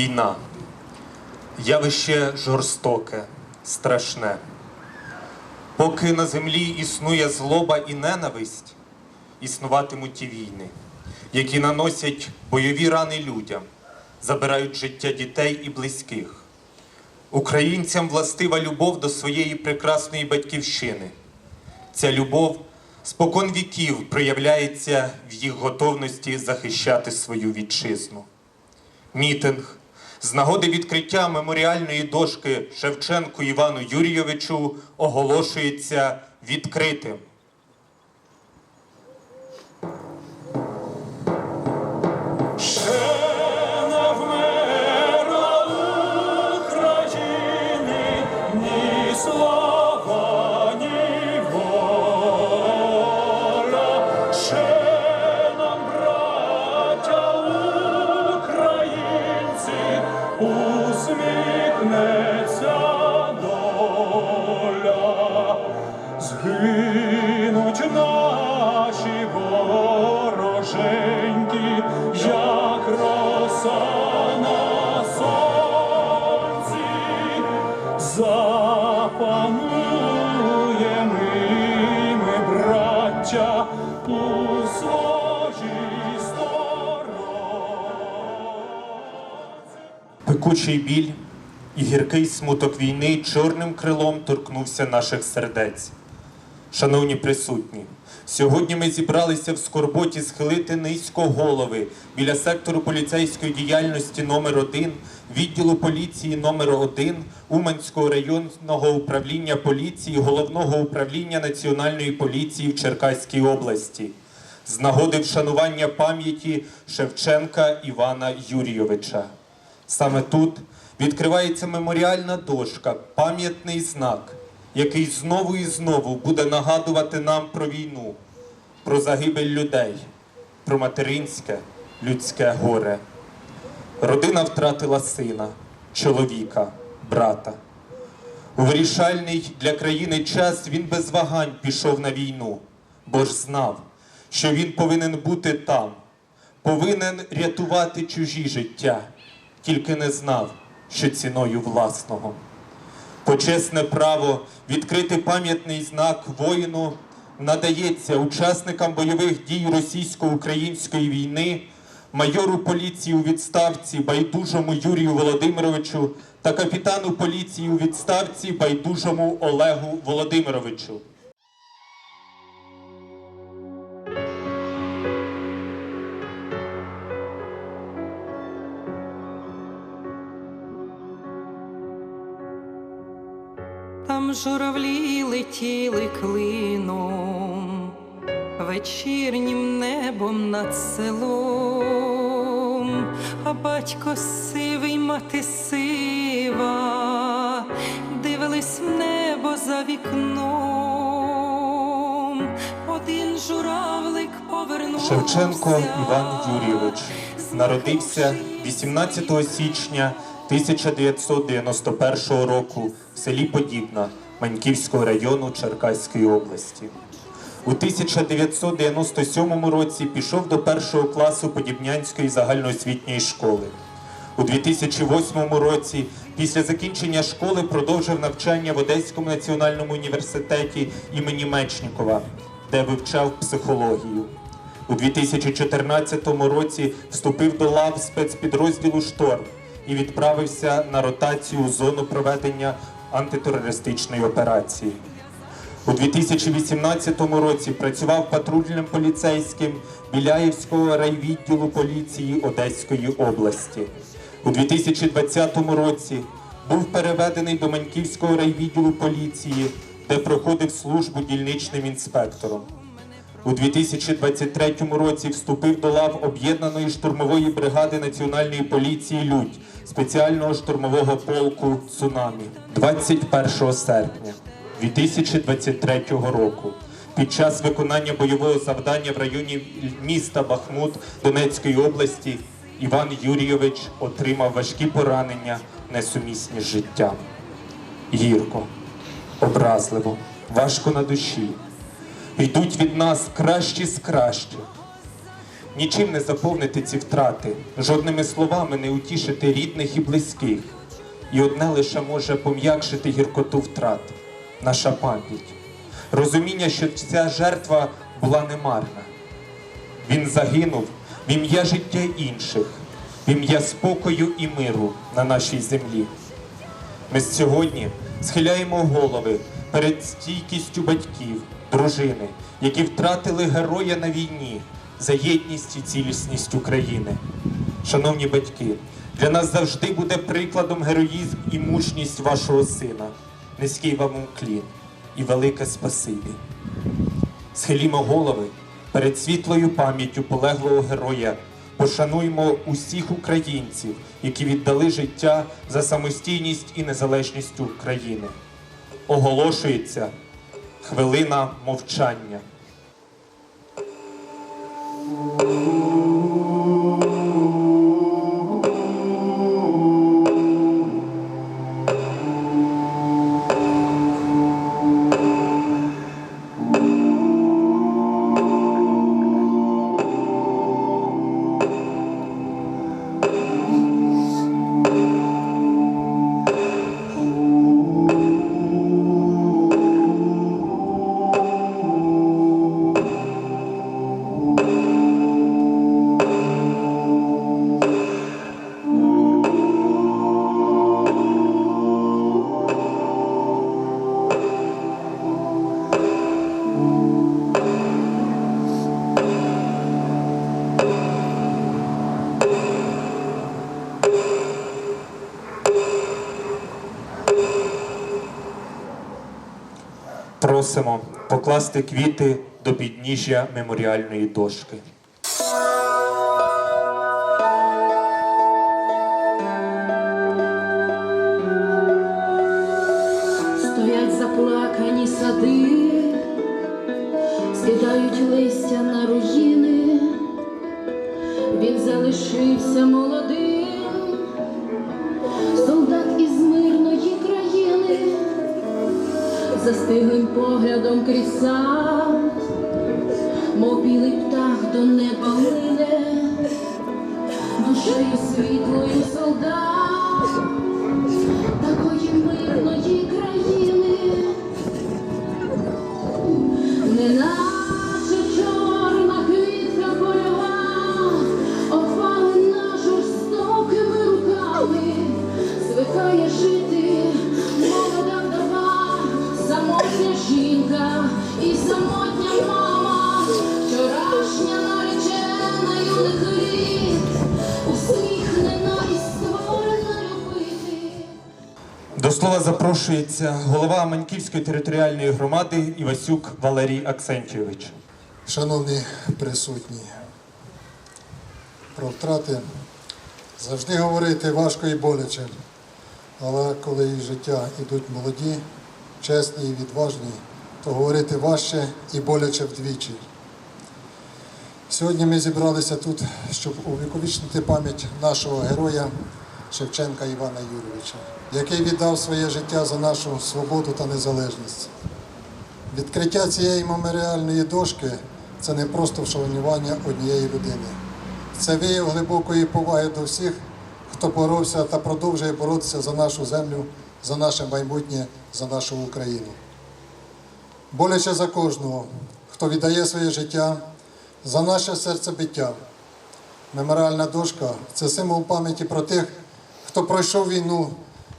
Війна. Явище жорстоке, страшне. Поки на землі існує злоба і ненависть, існуватимуть і війни, які наносять бойові рани людям, забирають життя дітей і близьких. Українцям властива любов до своєї прекрасної батьківщини. Ця любов спокон віків проявляється в їх готовності захищати свою вітчизну. Мітинг з нагоди відкриття меморіальної дошки Шевченку Івану Юрійовичу оголошується відкритим. Слава, запануємо ми, браття, у сторонці. Пекучий біль і гіркий смуток війни чорним крилом торкнувся наших сердець. Шановні присутні, сьогодні ми зібралися в скорботі схилити низько голови біля сектору поліцейської діяльності номер 1 відділу поліції номер 1 Уманського районного управління поліції Головного управління Національної поліції в Черкаській області з нагоди вшанування пам'яті Шевченка Івана Юрійовича. Саме тут відкривається меморіальна дошка, пам'ятний знак, який знову і знову буде нагадувати нам про війну, про загибель людей, про материнське людське горе. Родина втратила сина, чоловіка, брата. У вирішальний для країни час він без вагань пішов на війну, бо ж знав, що він повинен бути там, повинен рятувати чужі життя, тільки не знав, що ціною власного. Почесне право відкрити пам'ятний знак воїну надається учасникам бойових дій російсько-української війни, майору поліції у відставці байдужому Юрію Володимировичу та капітану поліції у відставці байдужому Олегу Володимировичу. Там журавлі летіли клином, вечірнім небом над селом, а батько сивий, мати сива, дивились в небо за вікном. Один журавлик повернувся. Шевченко Іван Юрійович народився 18 січня 1991 року в селі Подібна Маньківського району Черкаської області. У 1997 році пішов до першого класу Подібнянської загальноосвітньої школи. У 2008 році, після закінчення школи, продовжив навчання в Одеському національному університеті імені Мечнікова, де вивчав психологію. У 2014 році вступив до лав спецпідрозділу Шторм і відправився на ротацію у зону проведення антитерористичної операції. У 2018 році працював патрульним поліцейським Біляївського райвідділу поліції Одеської області. У 2020 році був переведений до Маньківського райвідділу поліції, де проходив службу дільничним інспектором. У 2023 році вступив до лав об'єднаної штурмової бригади Національної поліції Людь спеціального штурмового полку Цунамі 21 серпня 2023 року. Під час виконання бойового завдання в районі міста Бахмут Донецької області Іван Юрійович отримав важкі поранення, несумісні з життям. Гірко, образливо, важко на душі йдуть від нас кращі з кращих. нічим не заповнити ці втрати, жодними словами не утішити рідних і близьких. І одне лише може пом'якшити гіркоту втрат наша пам'ять. Розуміння, що ця жертва була немарна. Він загинув в ім'я життя інших, в ім'я спокою і миру на нашій землі. Ми сьогодні схиляємо голови перед стійкістю батьків, дружини, які втратили героя на війні за єдність і цілісність України. Шановні батьки, для нас завжди буде прикладом героїзм і мужність вашого сина. Низький вам уклін і велике спасибі. Схилімо голови перед світлою пам'яттю полеглого героя. Пошануймо усіх українців, які віддали життя за самостійність і незалежність України. Оголошується хвилина мовчання. Просимо покласти квіти до підніжжя меморіальної дошки. Стоять заплакані сади, скидають листя на руїни, він залишився молодим, застиглим поглядом крізь сад, мов білий птах до неба До слова запрошується голова Маньківської територіальної громади Івасюк Валерій Аксентійович. Шановні присутні, про втрати завжди говорити важко і боляче, але коли із життя йдуть молоді, чесні і відважні, то говорити важче і боляче вдвічі. Сьогодні ми зібралися тут, щоб увіковічнити пам'ять нашого героя Шевченка Івана Юрійовича, який віддав своє життя за нашу свободу та незалежність. Відкриття цієї меморіальної дошки це не просто вшанування однієї людини. Це вияв глибокої поваги до всіх, хто боровся та продовжує боротися за нашу землю, за наше майбутнє, за нашу Україну. Боляче за кожного, хто віддає своє життя за наше серцебиття. Меморіальна дошка це символ пам'яті про тих, хто пройшов війну,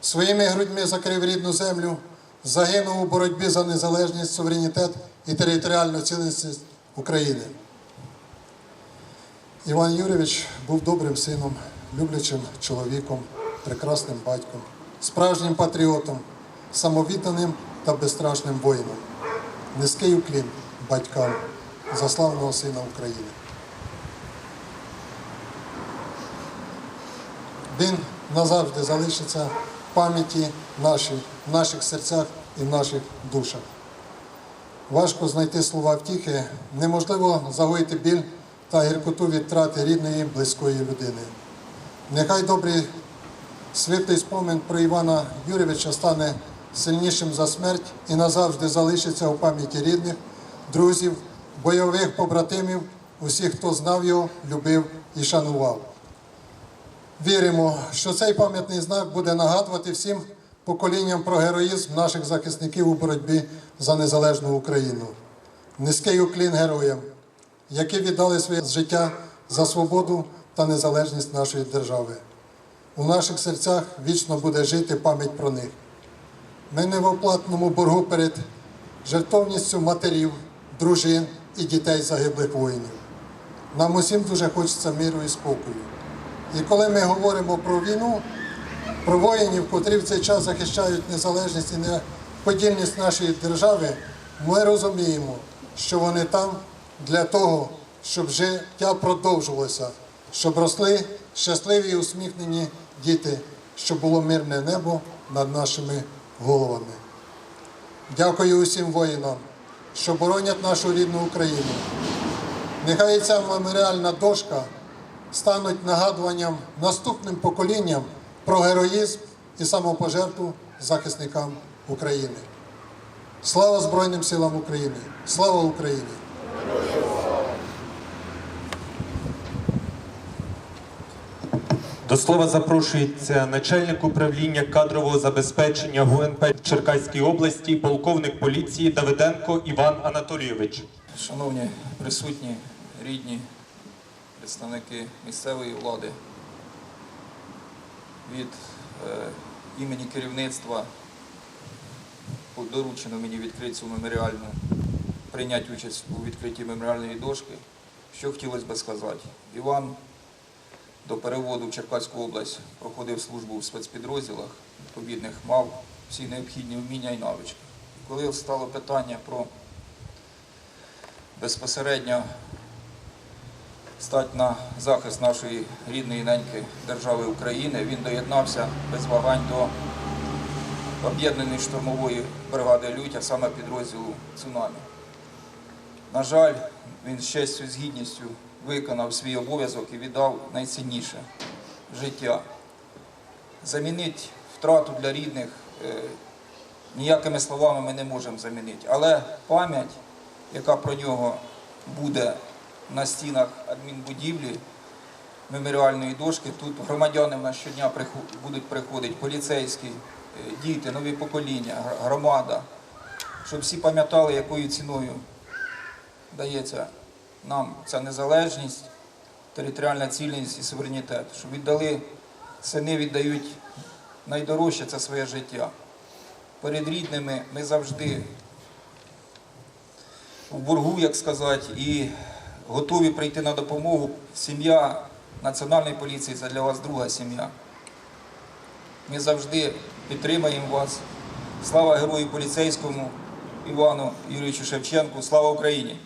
своїми грудьми закрив рідну землю, загинув у боротьбі за незалежність, суверенітет і територіальну цілісність України. Іван Юрійович був добрим сином, люблячим чоловіком, прекрасним батьком, справжнім патріотом, самовідданим та безстрашним воїном. Низький уклін батькам за славного сина України. Він назавжди залишиться в пам'яті нашій, в наших серцях і в наших душах. Важко знайти слова втіхи, неможливо загоїти біль та гіркоту від втрати рідної, близької людини. Нехай добрий світлий спомин про Івана Юрійовича стане сильнішим за смерть і назавжди залишиться у пам'яті рідних, друзів, бойових побратимів усіх, хто знав його, любив і шанував. Віримо, що цей пам'ятний знак буде нагадувати всім поколінням про героїзм наших захисників у боротьбі за незалежну Україну. Низький уклін героям, які віддали своє життя за свободу та незалежність нашої держави. У наших серцях вічно буде жити пам'ять про них. Ми не в оплатному боргу перед жертовністю матерів, дружин і дітей загиблих воїнів. Нам усім дуже хочеться миру і спокою. І коли ми говоримо про війну, про воїнів, котрі в цей час захищають незалежність і неподільність нашої держави, ми розуміємо, що вони там для того, щоб життя продовжувалося, щоб росли щасливі і усміхнені діти, щоб було мирне небо над нашими головами. Дякую усім воїнам, що боронять нашу рідну Україну. Нехай ця меморіальна дошка стануть нагадуванням наступним поколінням про героїзм і самопожертву захисникам України. Слава Збройним силам України! Слава Україні! До слова запрошується начальник управління кадрового забезпечення ГУНП Черкаської області, полковник поліції Давиденко Іван Анатолійович. Шановні присутні, рідні, представники місцевої влади, від е, імені керівництва доручено мені відкрити цю меморіальну, прийняти участь у відкритті меморіальної дошки. Що хотілося би сказати? Іван до переводу в Черкаську область проходив службу в спецпідрозділах, відповідних мав всі необхідні вміння і навички. Коли стало питання про безпосередньо стати на захист нашої рідної неньки держави України. Він доєднався без вагань до об'єднаної штурмової бригади Лють, а саме підрозділу Цунамі. На жаль, він з честю з гідністю виконав свій обов'язок і віддав найцінніше життя. Замінити втрату для рідних е, ніякими словами ми не можемо замінити. Але пам'ять, яка про нього буде на стінах адмінбудівлі меморіальної дошки, тут громадяни в нас щодня будуть приходити, поліцейські, е, діти, нові покоління, громада, щоб всі пам'ятали, якою ціною дається нам ця незалежність, територіальна цільність і суверенітет, щоб віддали, сини віддають найдорожче це своє життя. Перед рідними ми завжди в боргу, як сказати, і готові прийти на допомогу. Сім'я Національної поліції це для вас друга сім'я. Ми завжди підтримаємо вас. Слава герою поліцейському Івану Юрійовичу Шевченку. Слава Україні!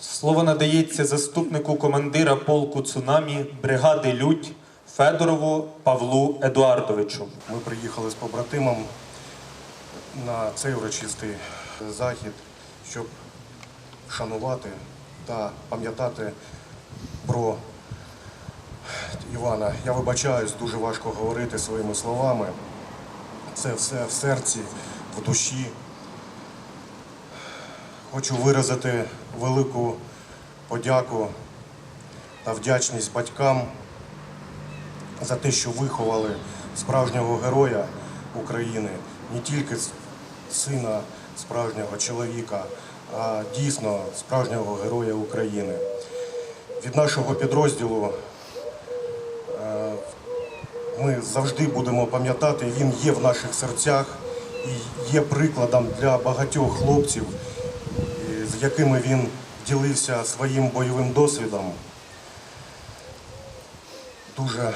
Слово надається заступнику командира полку Цунамі бригади Людь Федорову Павлу Едуардовичу. Ми приїхали з побратимом на цей урочистий захід, щоб шанувати та пам'ятати про Івана. Я вибачаюсь, дуже важко говорити своїми словами. Це все в серці, в душі. Хочу виразити велику подяку та вдячність батькам за те, що виховали справжнього героя України, не тільки сина справжнього чоловіка, а дійсно справжнього героя України. Від нашого підрозділу е, ми завжди будемо пам'ятати, він є в наших серцях і є прикладом для багатьох хлопців, з якими він ділився своїм бойовим досвідом. Дуже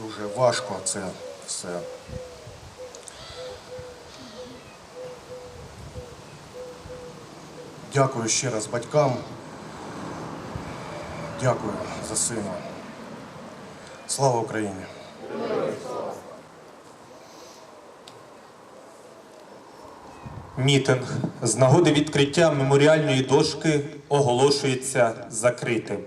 дуже важко це все. Дякую ще раз батькам. Дякую за сина. Слава Україні! Мітинг з нагоди відкриття меморіальної дошки оголошується закритим.